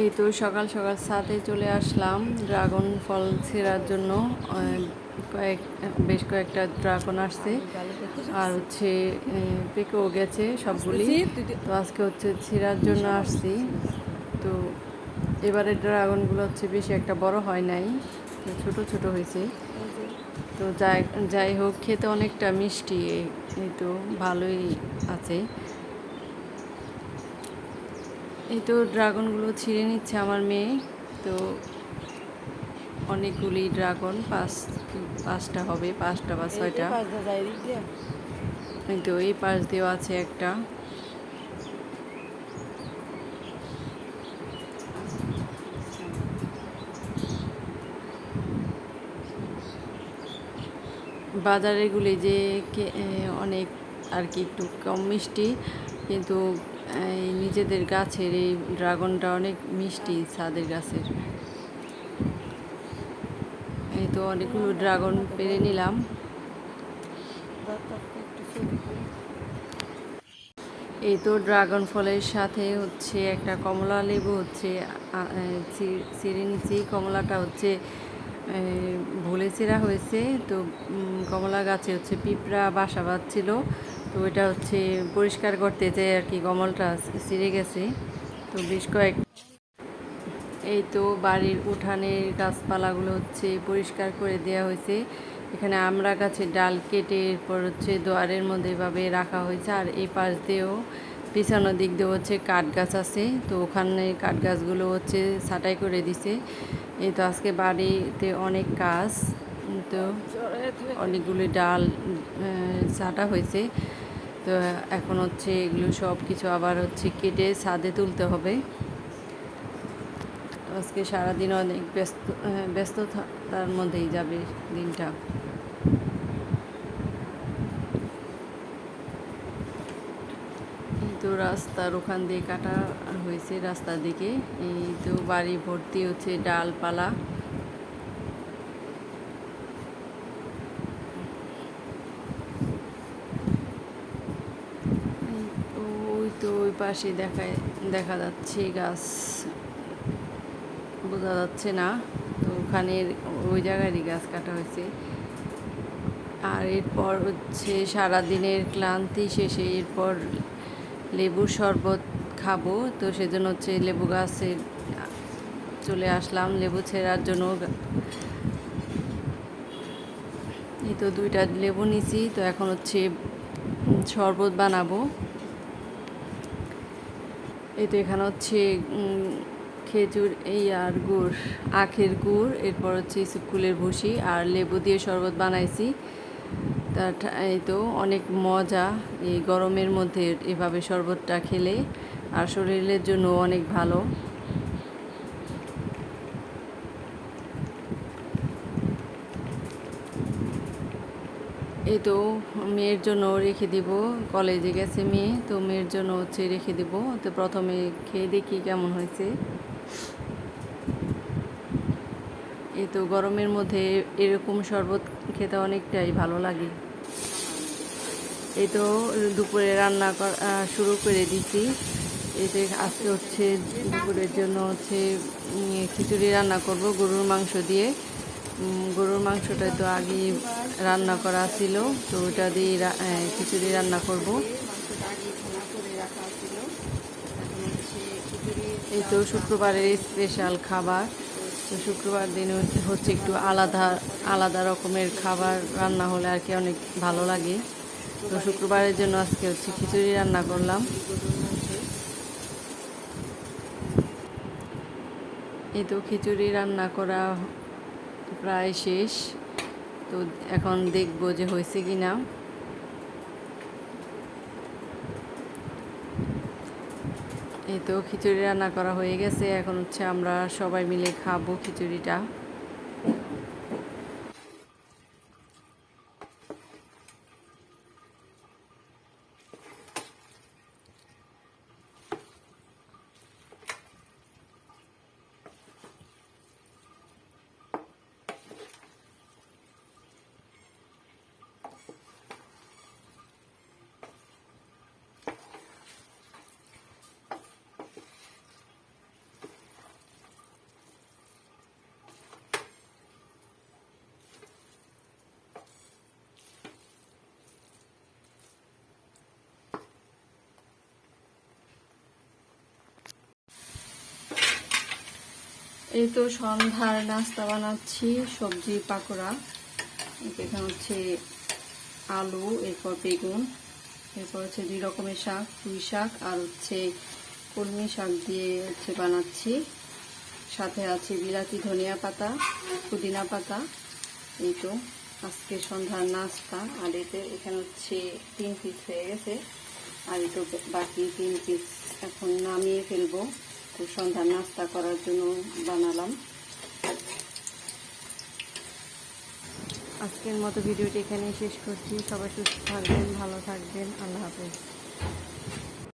এই তো সকাল সকাল ছাদে চলে আসলাম ড্রাগন ফল ছেঁড়ার জন্য। কয়েক, বেশ কয়েকটা ড্রাগন আসছে। আর হচ্ছে পেকেও গেছে সবগুলি। তো আজকে হচ্ছে ছেঁড়ার জন্য আসছি। তো এবারে ড্রাগনগুলো হচ্ছে বেশি একটা বড় হয় নাই ছোট ছোট হয়েছে। তো যাই যাই হোক, খেতে অনেকটা মিষ্টি, এই তো ভালোই আছে। এই তো ড্রাগনগুলো ছিঁড়ে নিচ্ছে আমার মেয়ে। তো অনেকগুলি ড্রাগন পাঁচ পাঁচটা হবে পাঁচটা বা ছয়টা। এই তো এই পাশ দিয়েও আছে একটা। বাজারেগুলি যে অনেক আর কি একটু কম মিষ্টি কিন্তু এই নিজেদের গাছের এই ড্রাগনটা অনেক মিষ্টি, ছাদের গাছের। এই তো অনেকগুলো ড্রাগন পেরে নিলাম। এই তো ড্রাগন ফলের সাথে হচ্ছে একটা কমলা লেবু হচ্ছে চিড়ে নিচ্ছি কমলাটা হচ্ছে ভুলে চিরা হয়েছে। তো কমলা গাছে হচ্ছে পিঁপড়া বাসা বাঁধছিল। তো এটা হচ্ছে পরিষ্কার করতে যে আর কি কমলটা ছিঁড়ে গেছে। তো বেশ কয়েক এই তো বাড়ির উঠানের গাছপালাগুলো হচ্ছে পরিষ্কার করে দেওয়া হয়েছে। এখানে আমরা গাছের ডাল কেটে এরপর হচ্ছে দোয়ারের মধ্যে এভাবে রাখা হয়েছে। আর এই পাশ দিয়েও পিছনের দিক দিয়ে হচ্ছে কাঠ গাছ আছে। তো ওখানে কাঠ গাছগুলো হচ্ছে ছাঁটাই করে দিছে। এই তো আজকে বাড়িতে অনেক কাজ। তো অনেকগুলি ডাল ছাঁটা হয়েছে। তো এখন হচ্ছে এগুলো সব কিছু আবার হচ্ছে কেটে ছাদে তুলতে হবে। আজকে সারাদিন অনেক ব্যস্ত ব্যস্ততার মধ্যেই যাবে দিনটা। তো রাস্তার ওখান দিয়ে কাটা হয়েছে রাস্তার দিকে। এই তো বাড়ি ভর্তি হচ্ছে ডালপালা এই তো পাশে দেখায় দেখা যাচ্ছে গাছ। বোঝা যাচ্ছে না। তো ওখানে ওই জায়গারই গাছ কাটা হয়েছে। আর এরপর হচ্ছে সারাদিনের ক্লান্তি শেষে এরপর লেবুর শরবত খাব। তো সেজন্য হচ্ছে লেবু গাছে চলে আসলাম। লেবু ছেঁড়ার জন্য এই তো দুইটা লেবু নিছি। তো এখন হচ্ছে শরবত বানাবো। এই তো এখানে হচ্ছে খেজুর, এই আর গুড়, আখের গুড়, এরপর হচ্ছে স্কুলের ভুসি আর লেবু দিয়ে শরবত বানাইছি। তা এই তো অনেক মজা, এই গরমের মধ্যে এভাবে শরবতটা খেলে, আর শরীরের জন্য অনেক ভালো। এই তো মেয়ের জন্য রেখে দিব। কলেজে গেছে মেয়ে, তো মেয়ের জন্য হচ্ছে রেখে দিব। তো প্রথমে খেয়ে দেখি কেমন হয়েছে। এই তো গরমের মধ্যে এরকম শরবত খেতে অনেকটাই ভালো লাগে। এই তো দুপুরে রান্না শুরু করে দিছি। এতে আজকে হচ্ছে দুপুরের জন্য হচ্ছে খিচুড়ি রান্না করব গরুর মাংস দিয়ে। গরুর মাংসটা তো আগে রান্না করা ছিল, তো ওটা দিয়ে খিচুড়ি রান্না করব। এই তো শুক্রবারের স্পেশাল খাবার। তো শুক্রবার দিন হচ্ছে একটু আলাদা আলাদা রকমের খাবার রান্না হলে আর কি অনেক ভালো লাগে। তো শুক্রবারের জন্য আজকে হচ্ছে খিচুড়ি রান্না করলাম। এই তো খিচুড়ি রান্না করা প্রায় শেষ। তো এখন দেখব যে হয়েছে কি না এই তো খিচুড়ি রান্না করা হয়ে গেছে। এখন হচ্ছে আমরা সবাই মিলে খাব খিচুড়িটা। এই তো সন্ধ্যার নাস্তা বানাচ্ছি, সবজি, পাকোড়া। এখানে হচ্ছে আলু, এরপর বেগুন, এরপর হচ্ছে দুই রকমের শাক, পুঁই শাক, আর হচ্ছে কলমি শাক দিয়ে হচ্ছে বানাচ্ছি। সাথে আছে বিলাতি ধনিয়া পাতা, পুদিনা পাতা। এই তো আজকে সন্ধ্যার নাস্তা। আর এতে এখানে হচ্ছে তিন পিস হয়ে গেছে। আর এই তো বাকি তিন পিস এখন নামিয়ে ফেলব। সন্ধ্যার নাস্তা করার জন্য বানালাম। আজকের মতো ভিডিওটি এখানে শেষ করছি। সবাই সুস্থ থাকবেন, ভালো থাকবেন। আল্লাহ হাফেজ।